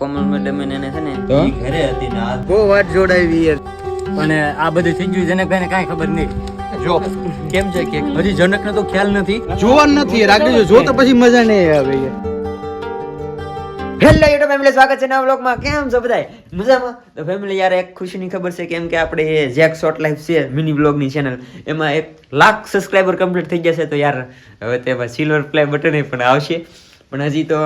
કોમલ madam એને છે ને ઘરે હતી ને બહુ વાત જોડાવી યાર. પણ આ બધું થઈ ગયું જનકભાઈને કાંઈ ખબર નહીં. જો. કેમ છે કે હજી જનકને તો ખ્યાલ નથી. જોવાનું નથી રાખજો જો તો પછી મજા નહીં આવે હેલો યુટ્યુબ ફેમિલી સ્વાગત છે નવા વ્લોગમાં કેમ છો બધાય? મજામાં? તો ફેમિલી યાર એક ખુશીની ખબર છે કેમ કે આપણે જેક શોર્ટ લાઈફ છે મિની બ્લોગની ચેનલ એમાં એક લાખ સબસ્ક્રાઈબર કમ્પ્લીટ થઈ જશે તો યાર હવે તેમાં સિલ્વર પ્લે બટન પણ આવશે. પણ હજી તો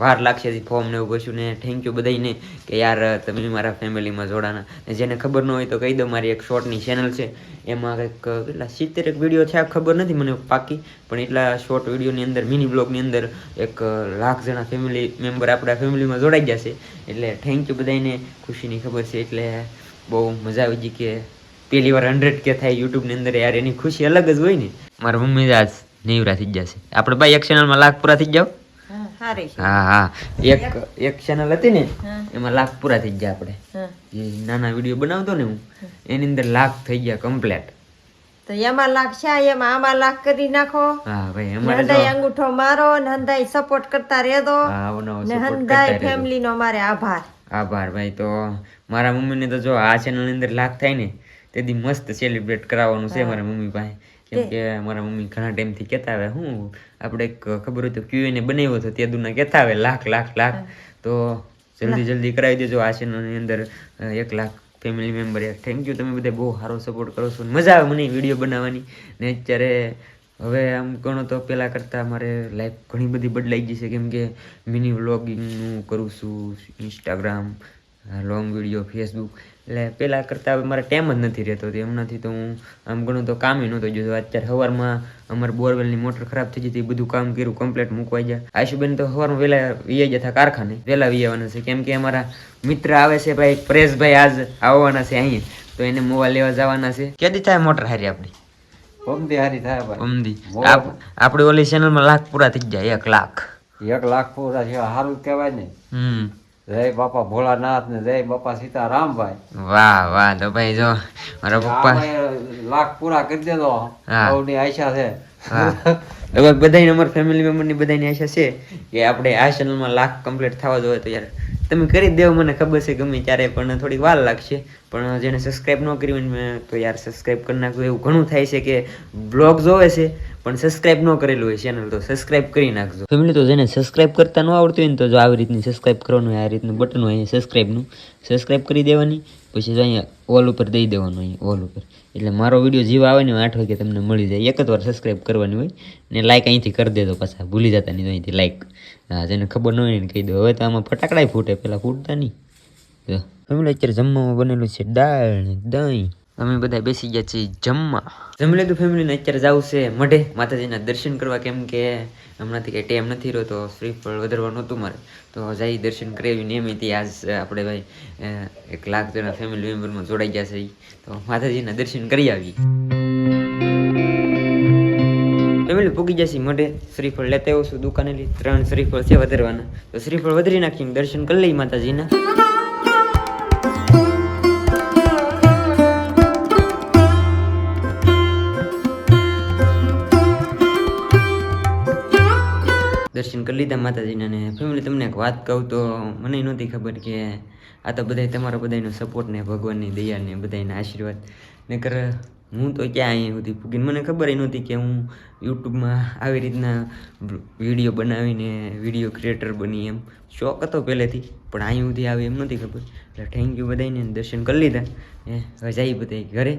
વાર લાગશે હજી ફોર્મ ને એવું કશું ને. થેન્ક યુ બધાને કે યાર, તમે મારા ફેમિલીમાં જોડાના. જેને ખબર ન હોય તો કહી દો, મારી એક શોર્ટની ચેનલ છે. એમાં કંઈક, કેટલા સિત્તેર એક વીડિયો છે ખબર નથી મને પાકી. પણ એટલા શોર્ટ વિડીયોની અંદર મિની બ્લોગની અંદર એક લાખ જણા ફેમિલી મેમ્બર આપણા ફેમિલીમાં જોડાઈ જશે એટલે થેન્ક યુ બધાને ખુશીની ખબર છે, એટલે બહુ મજા આવી ગઈ કે પહેલી વાર હંડ્રેડ કે થાય યુટ્યુબની અંદર, યાર એની ખુશી અલગ જ હોય ને. મારા મમ્મી આજ નેવરા થઈ જશે આપણે ભાઈ એક ચેનલમાં લાખ પૂરા થઈ જાવ હા હા. એક એક ચેનલ હતી ને એમાં લાખ પૂરા થઈ ગયા આપણે. જે નાના વીડિયો બનાવતો ને હું એની અંદર લાખ થઈ ગયા કમ્પ્લેટ તો એમાં લાખ છે એમાં આમાં લાખ કરી નાખો. હા ભાઈ અમારે જો અંગૂઠો મારો નંદાઈ સપોર્ટ કરતા નવો ને રહેજો. ફેમિલી નો મારે આભાર. આભાર ભાઈ તો મારા મમ્મીને તો જો આ ચેનલની અંદર લાખ થાય ને તેથી મસ્ત સેલિબ્રેટ કરાવવાનું છે મારા મમ્મી પાસે. કેમ કે મારા મમ્મી ઘણા ટાઈમથી કહેતા આવે હું આપણે એક ખબર હોય તો ક્યુએને બનાવ્યો હતો તે દુના કહેતા આવે લાખ લાખ લાખ. તો જલ્દી જલ્દી કરાવી દેજો આ અંદર એક લાખ ફેમિલી મેમ્બર યાર થેન્ક યુ તમે બધા બહુ સારો સપોર્ટ કરો છો મજા આવે મને વીડિયો બનાવવાની. ને અત્યારે હવે આમ ગણો તો પહેલાં કરતાં મારે લાઈફ ઘણી બધી બદલાઈ ગઈ છે કેમ કે મિની વ્લોગિંગનું કરું છું ઇન્સ્ટાગ્રામ લોંગ વીડિયો ફેસબુક એટલે પહેલાં કરતાં હવે મારે ટાઈમ જ નથી રહેતો તો એમનાથી તો હું આમ ગણું તો કામ નહોતો જોતો અત્યારે સવારમાં અમારે બોરવેલની મોટર ખરાબ થઈ જતી બધું કામ કર્યું કમ્પ્લેટ મૂકવાઈ જાય આશુબેન તો સવારમાં વહેલા વીઆઈ જતા કારખાને. વહેલા વીઆવાના છે. કેમ કે અમારા મિત્ર આવે છે ભાઈ પરેશભાઈ આજ આવવાના છે અહીં તો એને મોવા લેવા જવાના છે. ક્યાંથી થાય મોટર હારી આપણી? ઓમદી હારી થાય ભાઈ. આપ- આપણી ઓલી ચેનલમાં લાખ પૂરા થઈ જાય એક લાખ. એક લાખ પૂરા છે સારું કહેવાય ને. હમ. જય બાપા ભોળાનાથ ને જય બાપા સીતારામભાઈ. વાહ વાહ તો ભાઈ જો મારા પપ્પા લાખ પૂરા કરી દેજો. સૌની આશા છે. લગભગ હવે અમારા ફેમિલી મેમ્બરની બધાની આશા છે કે આપણે આ ચેનલમાં લાખ કમ્પ્લીટ થવા જોઈએ તો યાર તમે કરી દેવો મને ખબર છે ગમે ત્યારે પણ થોડી વાર લાગશે. પણ જેને સબસ્ક્રાઇબ ન કરી મેં તો યાર સબસ્ક્રાઇબ કરી નાખવું એવું ઘણું થાય છે કે બ્લોગ જોવે છે, પણ સબસ્ક્રાઇબ ન કરેલું હોય ચેનલ તો સબસ્ક્રાઇબ કરી નાખજો. ફેમિલી તો જેને સબસ્ક્રાઇબ કરતા ન આવડતું હોય ને તો જો આવી રીતની સબસ્ક્રાઈબ કરવાનું આ રીતનું બટન હોય, અહીંયા સબસ્ક્રાઈબ કરી દેવાની, પછી જો અહીંયા ઓલ ઉપર દઈ દેવાનું અહીંયા ઓલ ઉપર. એટલે મારો વીડિયો જીવ આવે ને આઠ વાગે તમને મળી જાય. એક જ વાર સબસ્ક્રાઇબ કરવાની હોય, ને લાઇક અહીંથી કરી દેજો પાછા. ભૂલી જતા નહીં અહીંથી લાઇક હા, જેને ખબર ન હોય ને કહી દો. હવે તો આમાં ફટાકડાય ફૂટે પહેલાં ફૂટતા નહીં. ફેમિલી અત્યારે જમવામાં બનેલું છે દાળ ને દહીં. અમે બધા બેસી ગયા છીએ જમવા. જમી લીધું ફેમિલીને અત્યારે જવું છે મઢે. માતાજીના દર્શન કરવા કેમ કે હમણાંથી કંઈ ટેમ નથી રહ્યો તો શ્રીફળ વધારવાનું હતું મારે. તો જઈ દર્શન કરાવી નિયમિત આજ આપણે ભાઈ એક લાખ જણા ફેમિલી મેમ્બરમાં જોડાઈ ગયા છે તો માતાજીના દર્શન કરી આવી ફેમિલી પૂગી જશે મઢે. શ્રીફળ લેતા આવું છું દુકાને ત્રણ શ્રીફળ છે વધારવાના. તો શ્રીફળ વધારી નાખીને દર્શન કરી લઈ માતાજીના. દર્શન કરી લીધા માતાજીના ને. ફેમિલી, તમને એક વાત કહું તો મને નહોતી ખબર કે આ તો બધાય તમારા બધાનો સપોર્ટ ને ભગવાનની દયા ને બધાના આશીર્વાદ. નકર હું તો ક્યાં અહીંયા સુધી પૂગીને? મને ખબર નહોતી કે હું યુટ્યુબમાં આવી રીતના વીડિયો બનાવીને વીડિયો ક્રિએટર બની એમ. શોખ હતો પહેલેથી, પણ અહીં સુધી આવે એમ નહોતી ખબર. એટલે થેન્ક યુ બધાને દર્શન કરી લીધા. એ રજાઈ બધા ઘરે.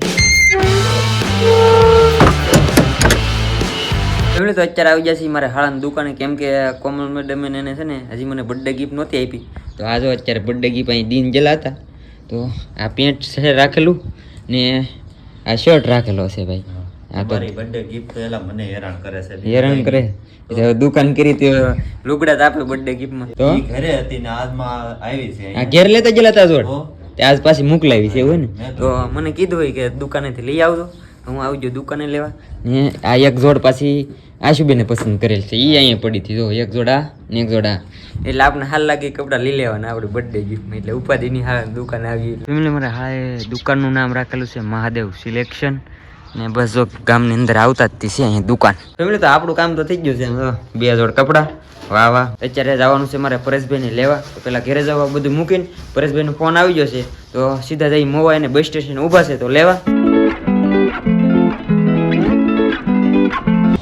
એમણે તો અત્યારે આવી જશે મારે હાળાની દુકાને કેમ કે કોમલ મેડમે એને છે ને હજી મને બર્થડે ગિફ્ટ નહોતી આપી. તો આ જો અત્યારે બર્થડે ગિફ્ટ અહીં દિન જેલા હતા. તો આ પેન્ટ છે રાખેલું ને આ શર્ટ રાખેલો છે ભાઈ. આ તો બર્થડે ગિફ્ટ એલા મને હેરાન કરે છે હેરાન કરે. દુકાન કરી તે લુગડા આપે બર્થડે ગિફ્ટમાં તો? ઘરે હતી ને આજમાં આવી છે આ ઘેર લેતા ગયેલા તા જોડ? તે આજ પાછી મોકલાવી છે એવું ને? તો મને કીધું હોય કે દુકાનેથી લઈ આવજો. હું આવી ગયો દુકાને લેવા ને આ એક જોડ પાછી આશુબેને પસંદ કરેલ છે. એ અહીંયા પડી હતી. જો એક જોડા ને એક જોડા એટલે આપણે હાલ લાગે કપડાં લઈ લેવાના આપણે બર્થડે ગિફ્ટમાં એટલે ઉપાધિની હાલ દુકાન આવી ફેમિલી મારે હાલે દુકાનનું નામ રાખેલું છે મહાદેવ સિલેક્શન. ને બસ જો ગામની અંદર આવતા જ છે અહીંયા દુકાન. ફેમિલી તો આપણું કામ તો થઈ ગયું છે બે જોડ કપડાં વાહ વાહ. અત્યારે જવાનું છે મારે પરેશભાઈને લેવા. તો પેલા ઘરે જવા બધું મૂકીને પરેશભાઈનો ફોન આવી ગયો છે. તો સીધા જઈ મોવા એને બસ સ્ટેશન ઊભા છે તો લેવા.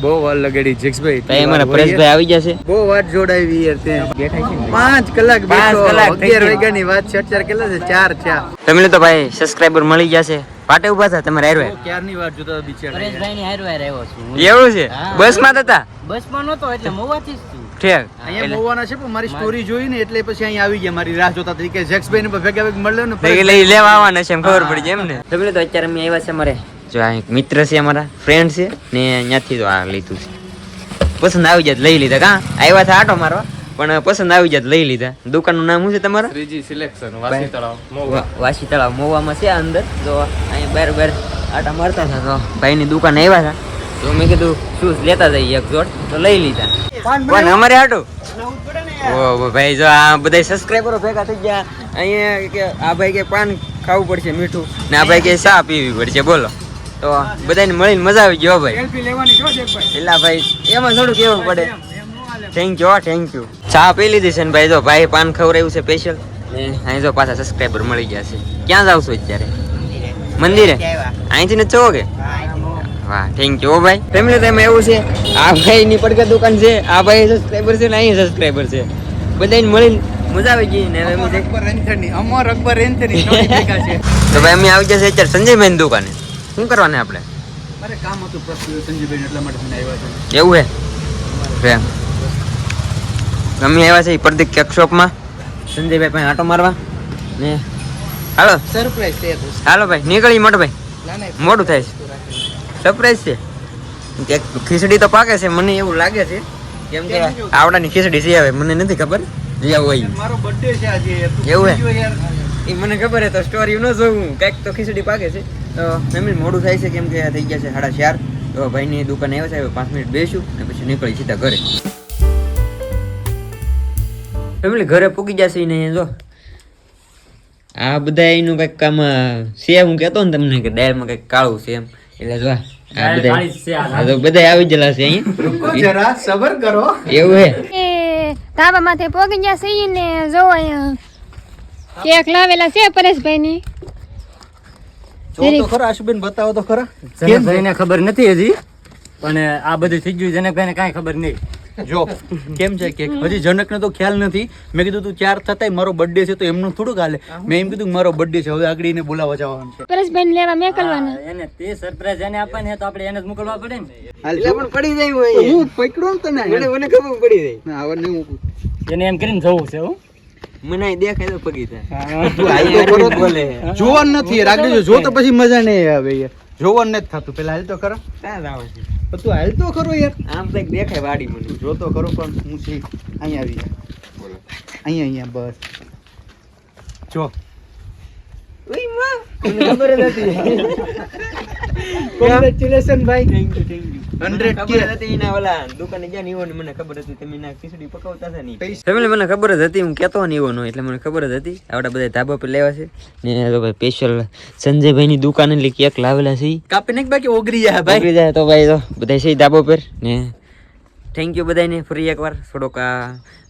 બહુ વાર લગાડી જેક્સભાઈ તો મારા પરેશભાઈ આવી જશે. બહુ વાત જોડાવી યાર તે. બેઠા છે ને? પાંચ કલાક પાંચ બેઠો. કલાક થઈ અગિયાર ગયા. વાગ્યાની વાત છે અત્યારે કેટલા છે? ચાર થયા તમે તો ભાઈ સબસ્ક્રાઇબર મળી જશે. પાટે ઊભા હતા તમારે હારવે. ક્યારની વાત જોતા બિચારા? પરેશભાઈ ની હારવાર આવ્યો છું એવું છે? બસમાં હતા બસમાં નતો એટલે મોવાથી જ છું. ઠીક. અહીંયા મોવાના છે પણ મારી સ્ટોરી જોઈ ને એટલે પછી અહીંયા આવી ગયા મારી રાહ જોતા હતી કે જેક્સભાઈ ને ભેગા ભેગ મળ્યો ને એટલે લઈ લેવા આવવાના છે એમ ખબર પડી જાય એમ ને તમે તો અત્યારે અમે આવ્યા છે અમારે જો આ એક મિત્ર છે અમારા ફ્રેન્ડ છે ને ત્યાંથી તો આ લીધું છે. પસંદ આવી જાય લઈ લીધા. કા? આવ્યા હતા આટો મારવા પણ પસંદ આવી જાય લઈ લીધા. દુકાનનું નામ શું છે તમારા? ત્રીજી સિલેક્શન વાસી તળાવ વા- વાસી તળાવ મોવામાં છે અંદર. તો અહીં બાર બાર આટા મારતા હતા તો ભાઈની દુકાન આવ્યા હતા. તો મેં કીધું શૂઝ લેતા જઈએ એક જોડ. તો લઈ લીધા. પણ અમારે આટું? ઓ ભાઈ જો આ બધા સબસ્ક્રાઈબરો ભેગા થઈ ગયા. અહીંયા કે આ ભાઈ કે પાન ખાવું પડશે મીઠું. ને આ ભાઈ કે ચા પીવી પડશે. બોલો. તો બધાને મળીને મજા આવી ગયો ભાઈ. એલા ભાઈ એમાં થોડું કેવું પડે? થેન્ક યુ થેન્ક યુ ચા પી લીધી છે ને ભાઈ? જો ભાઈ પાન ખવડાવ્યું છે સ્પેશિયલ અહીં જો પાછા સબસ્ક્રાઈબર મળી ગયા છે. ક્યાં જાવ છો અત્યારે? મંદિરે? અહીંથી ને છો કે? વાહ થેન્ક યુ ભાઈ. ફેમિલી ટાઈમ એવું છે આ ભાઈ ની પડકે દુકાન છે આ ભાઈ સબસ્ક્રાઈબર છે ને અહીં સબસ્ક્રાઈબર છે. બધાને મળીને મજા આવી ગઈ ને હવે અકબર એન્થની અમર અકબર એન્થની તો ભાઈ અમે આવી ગયા છે અત્યારે સંજયભાઈ દુકાને. શું કરવાને આપણે? મારે કામ હતું સંજયભાઈ એટલા માટે મને આવ્યા છે એવું હે? અમે આવ્યા છે પ્રદીપ કેક શોપમાં સંજયભાઈ પાસે આટો મારવા. ને હાલો. સરપ્રાઈઝ છે હાલો ભાઈ નીકળી મોટો ભાઈ. મોડું થાય છે. સરપ્રાઈઝ છે. ખીચડી તો પાકે છે મને એવું લાગે છે. કેમ કે આવડાની ખીચડી છે હવે મને નથી ખબર. જે હોય મારો બર્થડે છે આજે. એવું હે? એ મને ખબર હે તો સ્ટોરી ન જોઉં કંઈક તો ખીચડી પાકે છે. તો ફેમિલી મોડું થાય છે કેમ કે થઈ ગયા છે સાડા ચાર. તો ભાઈની દુકાન આવ્યો છે પાંચ મિનિટ બેસું અને પછી નીકળી સીધા ઘરે. ફેમિલી ઘરે પૂકી જશે ને જો. આ બધા એનું કંઈક કામ છે હું કહેતો ને તમને કે દાળમાં કંઈક કાળું છે એમ. એટલે જો બધા આવી ગયેલા છે અહીંયા. સબર કરો. એવું હે? એ ધાબા માથે પોગી ગયા છે ને જો અહીંયા. કેક લાવેલા છે પરેશભાઈ જો તો ખરા આશુબેન બતાવો તો ખરા. જનકભાઈને ખબર નથી હજી પણ આ બધું થઈ ગયું જનકભાઈને કાંઈ ખબર નહીં. જો કેમ છે કે હજી જનકને તો ખ્યાલ નથી. મેં કીધું તું ચાર થતાય મારો બર્થડે છે તો એમનું થોડુંક હાલે. મેં એમ કીધું મારો બર્થડે છે હવે આગળ એને બોલાવવા જવાનું છે. પરેશભાઈ લેવા મેકલવાના હા, એને તે સરપ્રાઈઝ એને આપવાની છે તો આપણે એને જ મોકલવા પડે ને. પણ પડી જાય હું પકડો ને તને? મને ખબર પડી જાય. નહીં એને એમ કરીને જવું છે હું. મને દેખાય તો પગી થાય. તું હાલ તો ખરો બોલે. જોવાનું નથી યાર જો તો પછી મજા નહીં આવે યાર. જોવાનું નથી થતું. પેલા હાલ તો ખરો. ક્યાં આવે છે? તું હાલ તો ખરો યાર. આમ તો દેખાય વાડી મને. જો તો ખરો પણ હું છે અહીંયા આવી જા. અહીંયા અહીંયા બસ. જો. ઓયમાં ખબર જ કોંગ્રેચ્યુલેશન ભાઈ. થેન્ક યુ થેન્ક યુ 100 ખબર કે હતી એના ઓલા દુકાને ગયા ને ઈવોને મને ખબર હતી તમે ના ખીચડી પકાવતા હતા નહીં. ફેમિલી મને ખબર જ હતી હું કહેતો ને એટલે મને ખબર જ હતી. આવડા બધા ધાબા પર લેવા છે. ને તો ભાઈ સ્પેશિયલ સંજયભાઈની દુકાન એટલે કેક લાવેલા છે. કાપી નાખ બાકી ઓગરી જાય ભાઈ. જાય તો ભાઈ તો બધા છે ધાબા પર. ને થેન્ક યુ બધાને ફરી એકવાર. થોડોક આ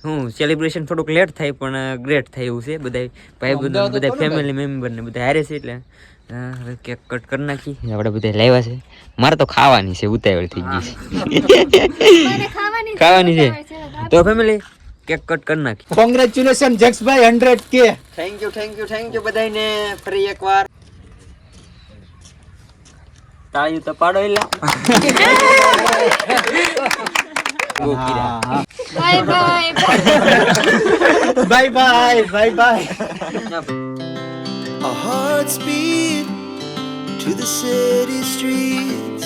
હું સેલિબ્રેશન થોડુંક લેટ થાય પણ ગ્રેટ થાય એવું છે. બધા ભાઈ બધા બધા ફેમિલી મેમ્બર ને બધા હારે છે એટલે હવે કેક કટ કરી નાખી આપણે બધા લાવ્યા છે. મારે તો ખાવાની છે ઉતાવળ થઈ ગઈ છે. ખાવાની ખાવાની છે. તો ફેમિલી કેક કટ કરી નાખી કોંગ્રેચ્યુલેશન જક્ષભાઈ 100 K thank you thank you thank you બધાને ફરી એકવાર. તાળીઓ તો પાડો એટલે Bye bye. bye bye. Bye bye. Our hearts beat to the city streets.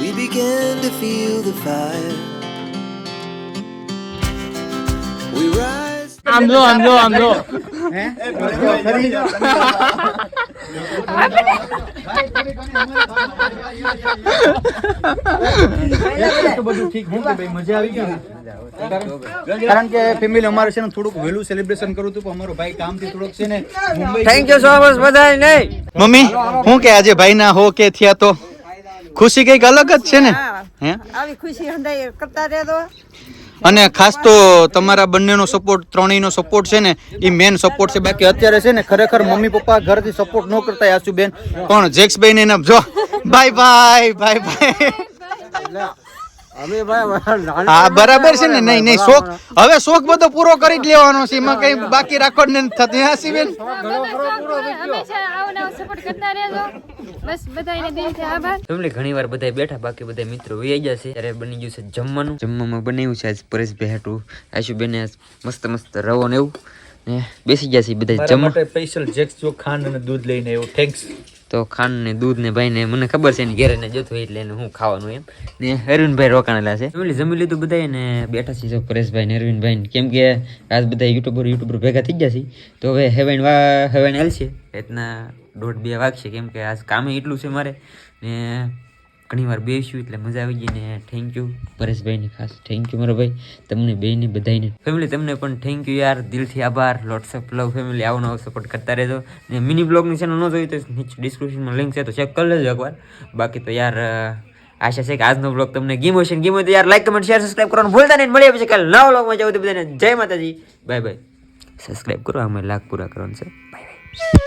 We begin to feel the fire. આમ જો આમ જો આમ જો બધું ઠીક હું? કે ભાઈ મજા આવી ગઈ ને? કારણ કે ફેમિલી અમારે છે ને થોડુંક વહેલું સેલિબ્રેશન કરું હતું પણ અમારો ભાઈ કામથી થોડુંક છે ને થેન્ક યુ સો મચ બધાય નહીં. મમ્મી હું કે આજે ભાઈ ના હો કે થયા તો? ખુશી કંઈક અલગ જ છે ને? હે આવી ખુશી કરતા રહેતો અને ખાસ તો તમારા બંનેનો સપોર્ટ ત્રણેયનો સપોર્ટ છે ને એ મેન સપોર્ટ છે. બાકી અત્યારે છે ને, ખરેખર મમ્મી, પપ્પા ઘરથી સપોર્ટ ન કરતા આશુબેન પણ જેક્સભાઈ ને એના જો બાય બાય બાય બાય હા બરાબર છે ને? નહીં નહીં શોખ હવે શોખ બધો પૂરો કરી જ લેવાનો છે એમાં કઈ બાકી રાખવાનું નથી થતું. હા શિવેન હંમેશા આવો નવો સપોર્ટ કરતા રહેજો. બસ બધાને દિલથી આભાર. ફેમિલી ઘણી વાર બધા બેઠા બાકી બધા મિત્રો વહી ગયા છે. ત્યારે બની ગયું છે જમવાનું. જમવામાં બનાવ્યું છે આજ પરેશભાઈ હાટું. આશુબેને મસ્ત મસ્ત રવો ને એવું. ને બેસી ગયા છે બધા જમવા. સ્પેશિયલ જેક્સ જો ખાંડ અને દૂધ લઈને એવું થેન્ક્સ તો ખાંડને દૂધ ને ભાઈ ને મને ખબર છે એની ઘેરે ને હોય એટલે એને હું ખાવાનું એમ. ને અરવિંદભાઈ રોકાણેલા છે. ફેમિલી જમી લીધું બધા ને બેઠા છે જો પરેશભાઈ ને અરવિંદભાઈ કેમ કે આજ બધા યુટ્યુબર યુટ્યુબર ભેગા થઈ ગયા છે. તો હવે હેવાઈન વા, હેવાઈન હાલશે. રીતના દોઢ બે વાગશે. કેમ કે આજ કામે એટલું છે મારે. ને ઘણી વાર બેસ્યું એટલે મજા આવી ગઈ ને થેન્ક યુ પરેશભાઈને ખાસ થેન્ક યુ મારો ભાઈ. તમને બેને બધાને ફેમિલી તમને પણ થેન્ક યુ યાર. દિલથી આભાર. લોટ્સ ઓફ લવ ફેમિલી આવો નવો સપોર્ટ કરતા રહેજો. ને મિની બ્લોગની ચેનલ ન જોઈ તો નીચે ડિસ્ક્રિપ્શનમાં લિંક છે તો ચેક કરી લેજો એકવાર. બાકી તો યાર આશા છે કે આજનો બ્લોગ તમને ગીમો છે ગીમો તો યાર લાઈક કમેન્ટ શેર સબસ્ક્રાઈબ કરવાનું ભૂલતા નહીં. મળીએ પછી કાલે નવા બ્લોગમાં જાવ તો બધાને જય માતાજી. બાય બાય સબસ્ક્રાઇબ કરો. અમે લાખ પૂરા કરવાનું છે. Bye bye